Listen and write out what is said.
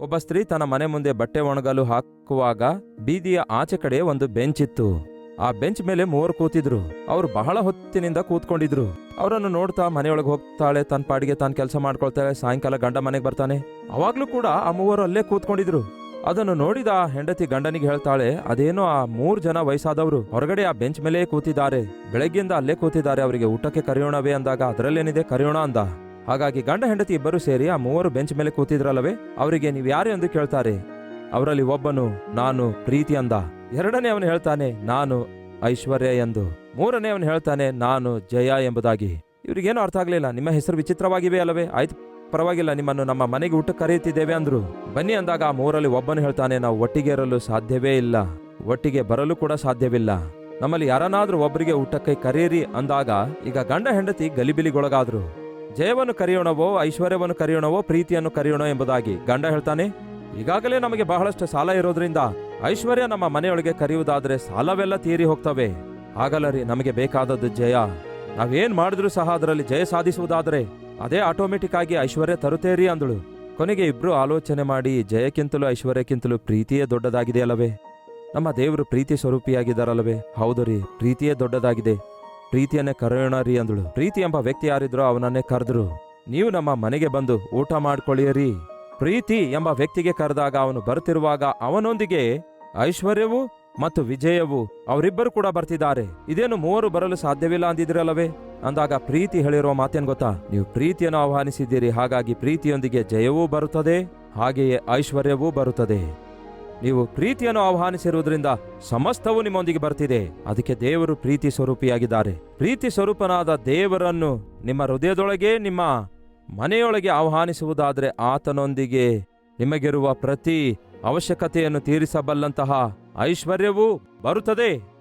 ಒಬ್ಬ ಸ್ತ್ರೀ ತನ್ನ ಮನೆ ಮುಂದೆ ಬಟ್ಟೆ ಒಣಗಲು ಹಾಕುವಾಗ ಬೀದಿಯ ಆಚೆ ಕಡೆ ಒಂದು ಬೆಂಚ್ ಇತ್ತು. ಆ ಬೆಂಚ್ ಮೇಲೆ ಮೂವರು ಕೂತಿದ್ರು. ಅವರು ಬಹಳ ಹೊತ್ತಿನಿಂದ ಕೂತ್ಕೊಂಡಿದ್ರು. ಅವರನ್ನು ನೋಡ್ತಾ ಮನೆಯೊಳಗೆ ಹೋಗ್ತಾಳೆ. ತನ್ನ ಪಾಡಿಗೆ ತಾನು ಕೆಲಸ ಮಾಡ್ಕೊಳ್ತಾಳೆ. ಸಾಯಂಕಾಲ ಗಂಡ ಮನೆಗೆ ಬರ್ತಾನೆ. ಅವಾಗ್ಲೂ ಕೂಡ ಆ ಮೂವರು ಅಲ್ಲೇ ಕೂತ್ಕೊಂಡಿದ್ರು. ಅದನ್ನು ನೋಡಿದ ಆ ಹೆಂಡತಿ ಗಂಡನಿಗೆ ಹೇಳ್ತಾಳೆ, ಅದೇನೋ ಆ ಮೂರ್ ಜನ ವಯಸ್ಸಾದವರು. ಹೊರಗಡೆ ಆ ಬೆಂಚ್ ಮೇಲೆ ಕೂತಿದ್ದಾರೆ. ಬೆಳಗ್ಗೆಯಿಂದ ಅಲ್ಲೇ ಕೂತಿದ್ದಾರೆ. ಅವರಿಗೆ ಊಟಕ್ಕೆ ಕರೆಯೋಣವೇ ಅಂದಾಗ, ಅದರಲ್ಲೇನಿದೆ ಕರೆಯೋಣ ಅಂದ. ಹಾಗಾಗಿ ಗಂಡ ಹೆಂಡತಿ ಇಬ್ಬರು ಸೇರಿ ಆ ಮೂವರು ಬೆಂಚ್ ಮೇಲೆ ಕೂತಿದ್ರಲ್ಲವೇ? ಅವರಿಗೆ ನೀವು ಯಾರು ಎಂದು ಕೇಳ್ತಾರೆ? ಅವರಲ್ಲಿ ಒಬ್ಬನು ನಾನು ಪ್ರೀತಿ ಅಂದ. ಎರಡನೇ ಅವನು ಹೇಳ್ತಾನೆ, ನಾನು ಐಶ್ವರ್ಯ ಎಂದು. ಮೂರನೇ ಅವನು ಹೇಳ್ತಾನೆ, ನಾನು ಜಯ ಎಂಬುದಾಗಿ. ಇವ್ರಿಗೇನು ಅರ್ಥ ಆಗ್ಲಿಲ್ಲ. ನಿಮ್ಮ ಹೆಸರು ವಿಚಿತ್ರವಾಗಿವೆ ಅಲ್ಲವೇ? ಆಯ್ತು, ಪರವಾಗಿಲ್ಲ, ನಿಮ್ಮನ್ನು ನಮ್ಮ ಮನೆಗೆ ಊಟಕ್ಕೆ ಕರೆಯುತ್ತಿದ್ದೇವೆ ಅಂದ್ರು. ಬನ್ನಿ ಅಂದಾಗ ಆ ಮೂರಲ್ಲಿ ಒಬ್ಬನು ಹೇಳ್ತಾನೆ, ನಾವು ಒಟ್ಟಿಗೆ ಇರಲು ಸಾಧ್ಯವೇ ಇಲ್ಲ. ಒಟ್ಟಿಗೆ ಬರಲು ಕೂಡ ಸಾಧ್ಯವಿಲ್ಲ. ನಮ್ಮಲ್ಲಿ ಯಾರನ್ನಾದ್ರೂ ಒಬ್ಬರಿಗೆ ಊಟಕ್ಕೆ ಕರೆಯಿರಿ ಅಂದಾಗ ಈಗ ಗಂಡ ಹೆಂಡತಿ ಗಲಿಬಿಲಿಗೊಳಗಾದ್ರು. ಜಯವನ್ನು ಕರೆಯೋಣವೋ, ಐಶ್ವರ್ಯವನ್ನು ಕರೆಯೋಣವೋ, ಪ್ರೀತಿಯನ್ನು ಕರೆಯೋಣ ಎಂಬುದಾಗಿ ಗಂಡ ಹೇಳ್ತಾನೆ, ಈಗಾಗಲೇ ನಮಗೆ ಬಹಳಷ್ಟು ಸಾಲ ಇರೋದ್ರಿಂದ ಐಶ್ವರ್ಯ ನಮ್ಮ ಮನೆಯೊಳಗೆ ಕರೆಯುವುದಾದ್ರೆ ಸಾಲವೆಲ್ಲ ತೀರಿ ಹೋಗ್ತವೆ. ಆಗಲ್ಲರಿ ನಮಗೆ ಬೇಕಾದದ್ದು ಜಯ. ನಾವೇನ್ ಮಾಡಿದ್ರೂ ಸಹ ಅದರಲ್ಲಿ ಜಯ ಸಾಧಿಸುವುದಾದ್ರೆ ಅದೇ ಆಟೋಮೆಟಿಕ್ ಆಗಿ ಐಶ್ವರ್ಯ ತರುತ್ತೇರಿ ಅಂದಳು. ಕೊನೆಗೆ ಇಬ್ರು ಆಲೋಚನೆ ಮಾಡಿ, ಜಯಕ್ಕಿಂತಲೂ ಐಶ್ವರ್ಯಕ್ಕಿಂತಲೂ ಪ್ರೀತಿಯೇ ದೊಡ್ಡದಾಗಿದೆ ಅಲ್ಲವೇ ನಮ್ಮ ದೇವರು ಪ್ರೀತಿ ಸ್ವರೂಪಿಯಾಗಿದ್ದಾರಲ್ಲವೇ? ಹೌದು ರೀ, ಪ್ರೀತಿಯೇ ದೊಡ್ಡದಾಗಿದೆ. ಪ್ರೀತಿಯನ್ನೇ ಕರೆಯೋಣ ರೀ ಅಂದಳು. ಪ್ರೀತಿ ಎಂಬ ವ್ಯಕ್ತಿ ಯಾರಿದ್ರು ಅವನನ್ನೇ ಕರೆದ್ರು. ನೀವು ನಮ್ಮ ಮನೆಗೆ ಬಂದು ಊಟ ಮಾಡ್ಕೊಳ್ಳಿಯರಿ. ಪ್ರೀತಿ ಎಂಬ ವ್ಯಕ್ತಿಗೆ ಕರೆದಾಗ ಅವನು ಬರುತ್ತಿರುವಾಗ ಅವನೊಂದಿಗೆ ಐಶ್ವರ್ಯವು ಮತ್ತು ವಿಜಯವು ಅವರಿಬ್ಬರು ಕೂಡ ಬರ್ತಿದ್ದಾರೆ. ಇದೇನು ಮೂವರು ಬರಲು ಸಾಧ್ಯವಿಲ್ಲ ಅಂದಿದ್ರಲ್ಲವೇ? ಅಂದಾಗ ಪ್ರೀತಿ ಹೇಳಿರೋ ಮಾತೇನ್ ಗೊತ್ತಾ? ನೀವು ಪ್ರೀತಿಯನ್ನು ಆಹ್ವಾನಿಸಿದ್ದೀರಿ, ಹಾಗಾಗಿ ಪ್ರೀತಿಯೊಂದಿಗೆ ಜಯವೂ ಬರುತ್ತದೆ, ಹಾಗೆಯೇ ಐಶ್ವರ್ಯವೂ ಬರುತ್ತದೆ. ನೀವು ಪ್ರೀತಿಯನ್ನು ಆಹ್ವಾನಿಸಿರುವುದರಿಂದ ಸಮಸ್ತವೂ ನಿಮ್ಮೊಂದಿಗೆ ಬರ್ತಿದೆ. ಅದಕ್ಕೆ ದೇವರು ಪ್ರೀತಿ ಸ್ವರೂಪಿಯಾಗಿದ್ದಾರೆ. ಪ್ರೀತಿ ಸ್ವರೂಪನಾದ ದೇವರನ್ನು ನಿಮ್ಮ ಹೃದಯದೊಳಗೆ, ನಿಮ್ಮ ಮನೆಯೊಳಗೆ ಆಹ್ವಾನಿಸುವುದಾದರೆ ಆತನೊಂದಿಗೆ ನಿಮಗಿರುವ ಪ್ರತಿ ಅವಶ್ಯಕತೆಯನ್ನು ತೀರಿಸಬಲ್ಲಂತಹ ಐಶ್ವರ್ಯವೂ ಬರುತ್ತದೆ.